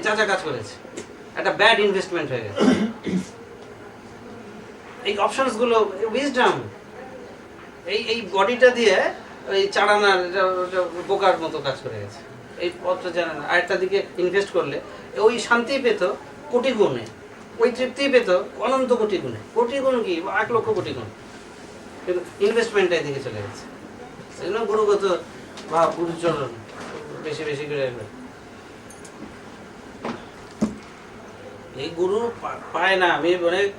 এই চাচা কাজ করেছে। একটা ব্যাড ইনভেস্টমেন্ট হয়ে গেছে। এই অপশনসগুলো উইজডম এই এই বডিটা দিয়ে ওই চাড়ানার বোকার মতো কাজ করে গেছে। এই পত্র জানে না আরেকটা দিকে ইনভেস্ট করলে, ওই শান্তি পেত কোটি গুণে। ওই তৃপ্তি পেত অনন্ত কোটি গুণে। কোটি গুণ কি? এক লক্ষ কোটি গুণ। কিন্তু ইনভেস্টমেন্টটা এদিকে চলে গেছে। সেই জন্য গুরুগত বা গুরুচরণ বেশি বেশি করে এই গুরু পায় না। আমি অনেক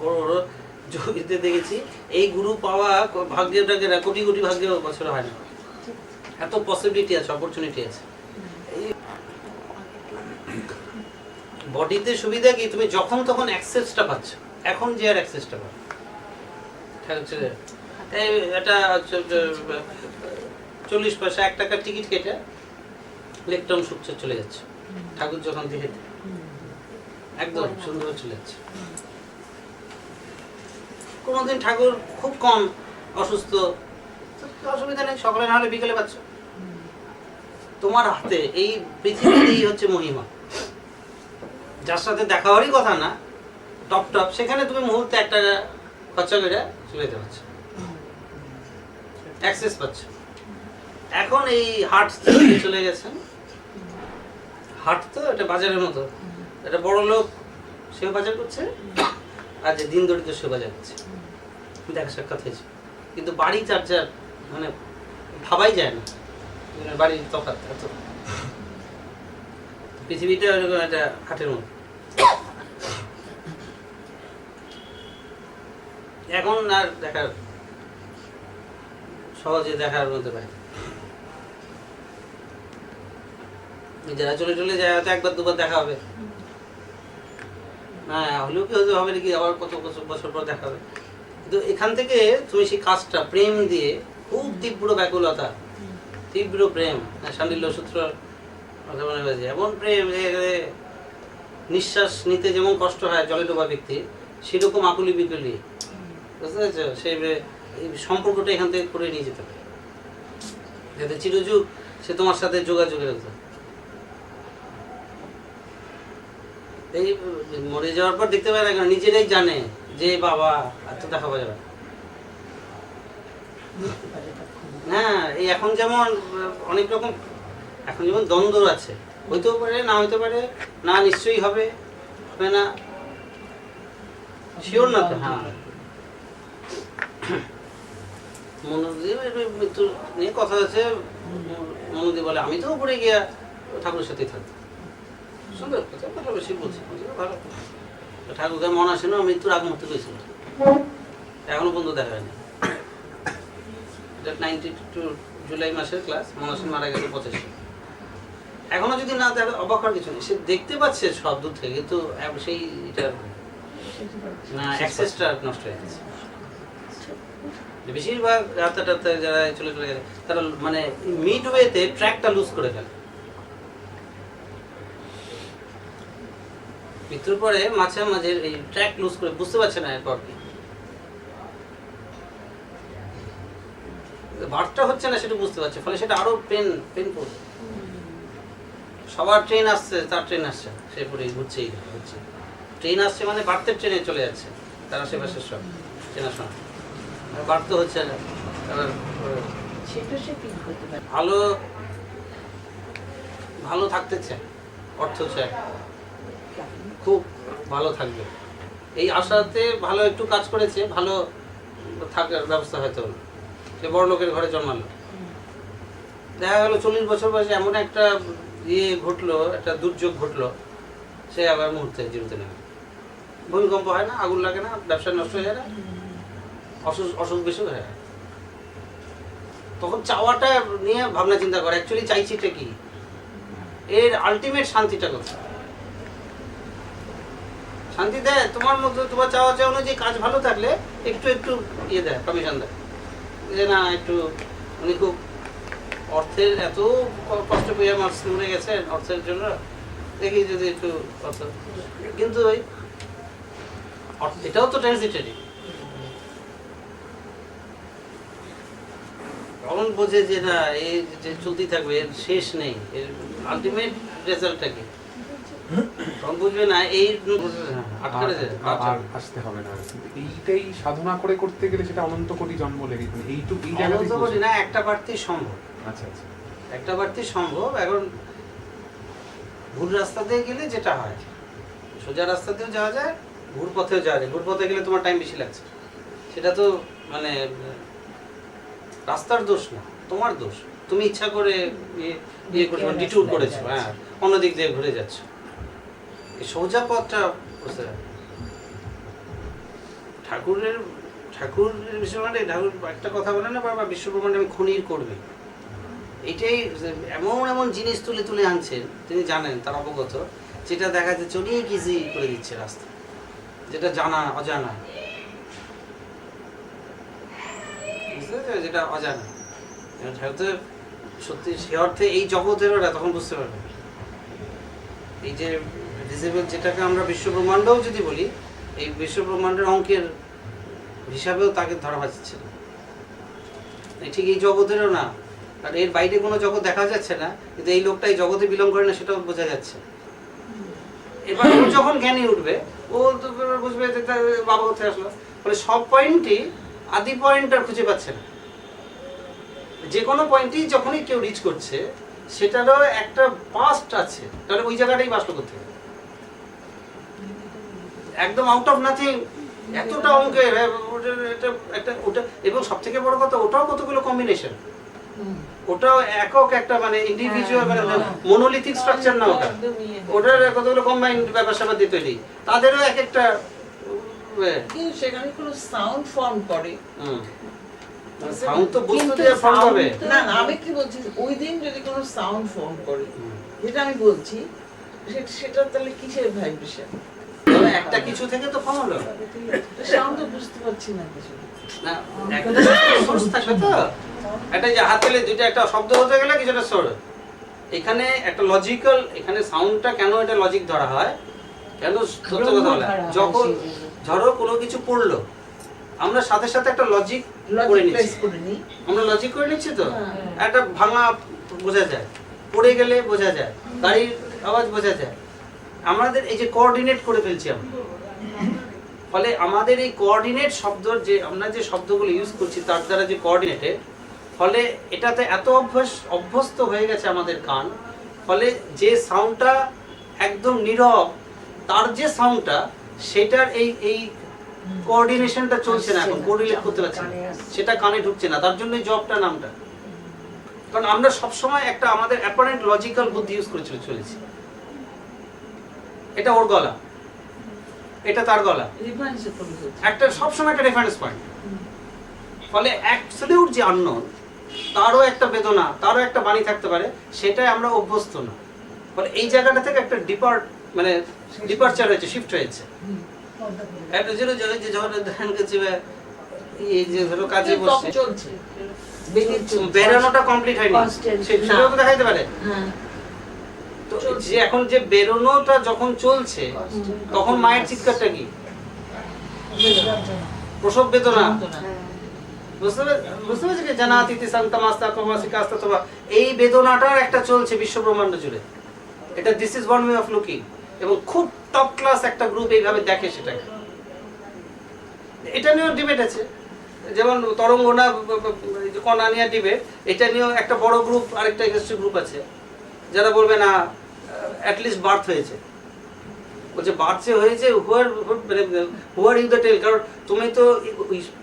বড় বড় যোগীতে দেখেছি। এই গুরু পাওয়া ক- ভাগ্যটাকে কোটি কোটি ভাগ্য বছর হয় না। এত পসিবিলিটি আছে অপরচুনিটি আছে। বডিতে সুবিধা কি? তুমি যখন তখন অ্যাক্সেসটা পাচ্ছ। এখন যে আর অ্যাক্সেসটা পাচ্ছ এটা চল্লিশ পয়সা, এক টাকার টিকিট কেটে লেকটাউন সুপচে চলে যাচ্ছে। ঠাকুর যখন দিকে একদম সুন্দর চলে যাচ্ছে। কোনোদিন ঠাকুর খুব কম অসুস্থ অসুবিধা নেই সকালে না হলে বিকেলে পাচ্ছ। তোমার হাতে এই পৃথিবীতেই হচ্ছে মহিমা। যার সাথে দেখা হওয়ারই কথা না টপ টপ সেখানে তুমি মুহূর্তে একটা খরচা করে চলে যেতে পারছ। অ্যাক্সেস পাচ্ছ। এখন এই হাট চলে গেছেন। হাট তো এটা বাজারের মতো। এটা বড় লোক, সেও বাজার করছে, আর যে দিন দরিদ্র সেও বাজার করছে। দেখা সাক্ষাৎ হয়েছে। কিন্তু বাড়ি চার্জার মানে ভাবাই যায় না। বাড়ির তফাৎ, এত। পৃথিবীটা একটা হাটের মতো। এখন আর দেখার, সহজে দেখার মতো না। যারা চলে চলে যায়, হয়তো একবার দুবার দেখা হবে। হ্যাঁ হলেও কি হতে হবে নাকি? আবার কত বছর বছর পর দেখা হবে। কিন্তু এখান থেকে তুমি সেই কাজটা প্রেম দিয়ে খুব তীব্র ব্যাকুলতা তীব্র প্রেম হ্যাঁ, শান্ডিল্য সূত্র কথা মনে এমন প্রেম যে নিঃশ্বাস নিতে যেমন কষ্ট হয় জলে ডোবা ব্যক্তি সেরকম আকুলি বিকুলি। বুঝতে পেরেছ? সেই সম্পর্কটা এখান থেকে করে নিয়ে যেতে হবে যাতে চিরযুগ সে তোমার সাথে যোগাযোগে রাখতে এই, মরে যাওয়ার পর দেখতে পায় না নিজেরাই জানে যে, বাবা, আর দেখা পাওয়া যাবে না। হ্যাঁ এই এখন যেমন, অনেক রকম, এখন যেমন দ্বন্দ্ব আছে। হইতেও পারে, না হইতে পারে, না নিশ্চয়ই হবে হবে না। শিওর না তো হ্যাঁ। মনোদি মৃত্যু নিয়ে কথা আছে। মনোদি বলে, আমি তো উপরে গিয়া ঠাকুরের সাথেই থাকব। বলছি ভালো ঠাকুরকে মনে আসে না মৃত্যুর আগ মুহূর্তে পেয়েছিল এখনও পর্যন্ত দেখা হয়নি। টু জুলাই মাসের ক্লাস মনাসেন মারা গেছে পঁচাশি। এখনও যদি না দেখা, অবাক কিছু নেই। সে দেখতে পাচ্ছে সব দূর থেকে, কিন্তু সেই এটা না অ্যাক্সেসটা নষ্ট হয়ে গেছে। বেশিরভাগ রাতে টাতে যারা চলে চলে গেছে, তারা মানে মিড ওয়েতে ট্র্যাকটা লুজ করে ফেলে। মৃত্যুর পরে মাঝে মাঝে এই ট্র্যাক লুজ করে বুঝতে পারছে না এরপর কি। বার্থটা হচ্ছে না সেটা বুঝতে পারছে ফলে সেটা আরও পেন পেনফুল সবার ট্রেন আসছে তার ট্রেন আসছে সে পরে ঘুরছেই ঘুরছে ট্রেন আসছে মানে বার্থের ট্রেনে চলে যাচ্ছে তার আশেপাশের সব চেনাশোনা। বার্থ হচ্ছে না ভালো ভালো থাকতে চায় অর্থ চায় খুব ভালো থাকবে। এই আশাতে ভালো একটু কাজ করেছে, ভালো থাকার ব্যবস্থা হয়তো সে বড় লোকের ঘরে জন্মালো। দেখা গেল চল্লিশ বছর বয়সে এমন একটা ইয়ে ঘটলো, একটা দুর্যোগ ঘটলো, সে আবার মুহূর্তে জীবিত নেই ভূমিকম্প হয় না, আগুন লাগে না, ব্যবসা নষ্ট হয়ে যায় অসুখ অসুখ বেশি হয়ে যায়। তখন চাওয়াটা নিয়ে ভাবনা চিন্তা করে অ্যাকচুয়ালি চাইছিটা কি? এর আলটিমেট শান্তিটা কোথায়? শান্তি দেয় তোমার মধ্যে তোমার চাওয়া চাওয়া অনুযায়ী কাজ ভালো থাকলে একটু একটু ইয়ে দেয় কমিশন দেয়। যে না একটু উনি খুব অর্থের এত কষ্ট পেয়ে মার্কস মরে গেছেন অর্থের জন্য দেখি যদি একটু অর্থ। কিন্তু ওই অর্থ- এটাও তো ট্রান্সিটারি তখন বোঝে যে না এই যে চলতেই থাকবে এর শেষ নেই এর আলটিমেট রেজাল্টটা কি? তখন বুঝবে না এই আর- আসতে হবে না। এইটাই সাধনা করে করতে গেলে সেটা অনন্ত কোটি জন্ম লেগে মানে এইটুকু এই জায়গাতেই অনন্ত কোটি না একটা বাড়তি সম্ভব। আচ্ছা আচ্ছা। একটা বাড়তি সম্ভব এখন ভুল রাস্তা দিয়ে গেলে যেটা হয় সোজা রাস্তাতেও যাওয়া যায় ঘুর পথেও যাওয়া যায়। ঘুর পথে গেলে তোমার টাইম বেশি লাগছে। সেটা তো মানে রাস্তার দোষ না তোমার দোষ। তুমি ইচ্ছা করে ইয়ে- ইয়ে করছ ডিটুর করেছ হ্যাঁ। অন্য দিক দিয়ে ঘুরে যাচ্ছ। এই সোজা পথটা। ঠাকুরের বিষয় মানে ঠাকুর একটা কথা বলে না, বাবা বিশ্বব্রহ্মাণ্ডে আমি খনির করবে। এটাই এমন এমন জিনিস তুলে তুলে আনছেন তিনি জানেন তার অবগত, যেটা দেখা যাচ্ছে অনেক ইজি করে দিচ্ছে রাস্তা যেটা জানা অজানা? যেটা অজানা। ঠাকুর সত্যি সে অর্থে এই জগতেরও না তখন বুঝতে পারবে। এই যে ডিসেবল যেটাকে আমরা বিশ্বব্রহ্মাণ্ডও যদি বলি, এই বিশ্বব্রহ্মাণ্ডের অঙ্কের হিসাবেও তাকে ধরা যাচ্ছে না ঠিক এই জগতেরও না, আর এর বাইরে কোনো জগৎ দেখা যাচ্ছে না, কিন্তু এই লোকটা এই জগতে বিলং করে না, সেটাও বোঝা যাচ্ছে। এবার ও যখন জ্ঞানী উঠবে, ও তো বুঝবে যে তার বাবা কোথায় আসলো। ফলে সব পয়েন্টই আদি পয়েন্ট আর খুঁজে পাচ্ছে না। যে কোনো পয়েন্টই যখনই কেউ রিচ করছে, সেটারও একটা পাস্ট আছে। তাহলে ওই জায়গাটাই বাসলো করতে হবে। একদম আউট অফ নাথিং এতটা অঙ্কের একটা ওটা এবং সব থেকে বড় কথা ওটাও কতগুলো কম্বিনেশন ওটাও একক একটা মানে ইন্ডিভিজুয়াল মানে মনোলিথিক স্ট্রাকচার না ওটা। ওটার কতগুলো কম্বাইন্ড ব্যাপার স্যাপার দিয়ে তৈরি তাদেরও এক একটা সেখানে কোনো সাউন্ড ফর্ম করে। সাউন্ড তো বস্তু কিন্তু দিয়ে ফর্ম হবে। না না আমি কি বলছি ওই দিন যদি কোনো সাউন্ড ফর্ম করে যেটা আমি বলছি সেটা তাহলে কিসের ভাইব্রেশন একটা কিছু থেকে তো ফর্ম হলো। সাউন্ড তো বুঝতে পারছি না কিছু। না একটা সোর্স থাকবে তো। একটা যে হাতেলে দুইটা একটা শব্দ হতে গেলে কিছুটা সোর এখানে একটা লজিক্যাল এখানে সাউন্ডটা কেন এটা লজিক ধরা হয়? কেন সত্য কথা বলে? যখন ধরো কোনো কিছু পড়ল আমরা সাথে সাথে একটা লজিক করে নিচ্ছি। নিই। আমরা লজিক করে নিচ্ছি তো? হ্যাঁ। একটা ভাঙা বোঝা যায় পড়ে গেলে বোঝা যায় গাড়ির আওয়াজ বোঝা যায়। আমাদের এই যে কোঅর্ডিনেট করে ফেলছি আমরা। ফলে আমাদের এই কোঅর্ডিনেট শব্দ যে, আমরা যে শব্দগুলো ইউজ করছি, তার দ্বারা যে কোঅর্ডিনেটেড ফলে এটাতে এত অভ্যাস, অভ্যস্ত হয়ে গেছে আমাদের কান, ফলে যে সাউন্ডটা একদম নীরব, তার যে সাউন্ডটা সেটার এই এই কোঅর্ডিনেশনটা চলছে না এখন কোরিলেট করতে পারছে না। সেটা কানে ঢুকছে না, তার জন্যই জবটা নামটা। কারণ আমরা সবসময় একটা আমাদের অ্যাপারেন্ট লজিক্যাল বুদ্ধি ইউজ করে চলে- চলেছি। এটা ওর গলা। এটা তার গলা। একটা সবসময় একটা রেফারেন্স পয়েন্ট ফলে অ্যাবসলিউট যে আননোন তারও একটা বেদনা তারও একটা বাণী থাকতে পারে সেটাই আমরা অভ্যস্ত না। ফলে এই জায়গাটা থেকে একটা ডিপার্ট মানে ডিপার্চার হয়েছে শিফট হয়েছে। একটা যে- যে যখন ধ্যান করছে এই যে ধরো কাজে বসছে চলছে। বেরোনোটা কমপ্লিট হয়নি। সেটাও তো দেখাইতে পারে। হ্যাঁ। তো। যে এখন যে বেরোনোটা যখন চলছে, তখন মায়ের চিৎকারটা কি? প্রসব বেদনা? বুঝতে পেরেছি কি? জানাতিতি সান্তামাস্তা কমাসিকা আস্তা তোবা। এই বেদনাটার একটা চলছে বিশ্ব ব্রহ্মাণ্ড জুড়ে। এটা this is one way of looking এবং খুব টপ ক্লাস একটা গ্রুপ এইভাবে দেখে সেটাকে। এটা নিয়েও ডিবেট আছে। যেমন তরঙ্গ না ব- ব- এই যে কণা নিয়ে ডিবেট এটা নিয়েও একটা বড় গ্রুপ আরেকটা এক্সট্রি গ্রুপ আছে। যারা বলবে না অ্যাটলিস্ট বার্থ হয়েছে। বলছে বার্থ যে হয়েছে হুয়ার মানে হুয়ার ইউ দ্য টেল কারণ তুমি তো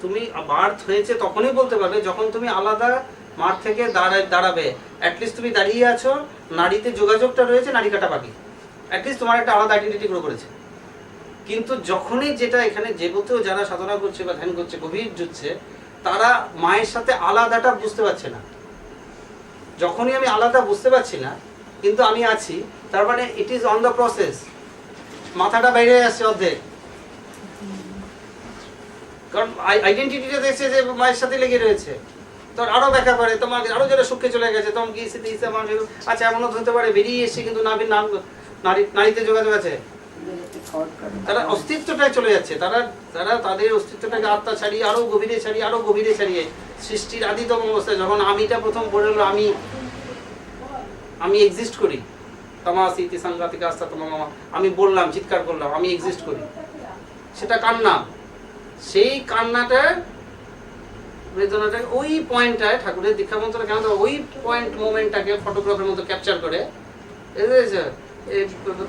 তুমি বার্থ হয়েছে তখনই বলতে পারবে যখন তুমি আলাদা মাঠ থেকে দাঁড়ায় দাঁড়াবে। অ্যাটলিস্ট তুমি দাঁড়িয়ে আছো, নারীতে যোগাযোগটা রয়েছে, নারী কাটা বাকি অ্যাটলিস্ট তোমার একটা আলাদা আইডেন্টিটি গ্রো করেছে। কিন্তু যখনই যেটা এখানে যেবতেও যারা সাধনা করছে বা ধ্যান করছে, গভীর জুটছে, তারা মায়ের সাথে আলাদাটা বুঝতে পারছে না। যখনই আমি আলাদা বুঝতে পারছি না কিন্তু আমি আছি। তার মানে it is on the process মাথাটা বাইরে আসছে অর্ধেক। কারণ আইডেন্টিটিটা দেখছে যে মায়ের সাথে লেগে রয়েছে। তোর আরও ব্যাখ্যা করে, তোমার আরও যেটা সুখে চলে গেছে। তোমার গিয়েছে দিয়েছে আমার আচ্ছা এমনও হতে পারে, বেরিয়ে এসছে কিন্তু নারী নারী নারীতে যোগাযোগ আছে। তারা অস্তিত্বটাই চলে যাচ্ছে। তারা তারা তাদের অস্তিত্বটাকে আত্মা ছাড়িয়ে, আরও গভীরে ছাড়িয়ে, আরও গভীরে ছাড়িয়ে সৃষ্টির আদিতম অবস্থায়। যখন আমিটা প্রথম পড়ে আমি আমি এক্সিস্ট করি। তামাস ইতি সাংঘাতিক আস্থা তোমা মামা। আমি বললাম, চিৎকার করলাম, আমি এক্সিস্ট করি। সেটা কান্না। সেই কান্নাটা বেদনাটা ওই পয়েন্টটায় ঠাকুরের দীক্ষা মন্ত্র কেন? ওই পয়েন্ট মোমেন্টটাকে ফটোগ্রাফের মতো ক্যাপচার করে।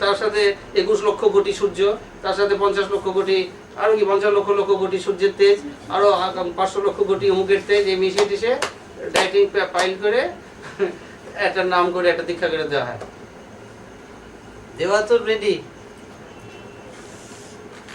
তার সাথে একুশ লক্ষ কোটি সূর্য, তার সাথে পঞ্চাশ লক্ষ কোটি, আরও কি, পঞ্চাশ লক্ষ লক্ষ কোটি সূর্যের তেজ, আরও পাঁচশো লক্ষ কোটি অমুকের তেজ, এই মিশিয়ে টিশে ডাইটিং ফাইল করে একটা নাম করে একটা দীক্ষা করে দেওয়া হয়। দেওয়া তো রেডি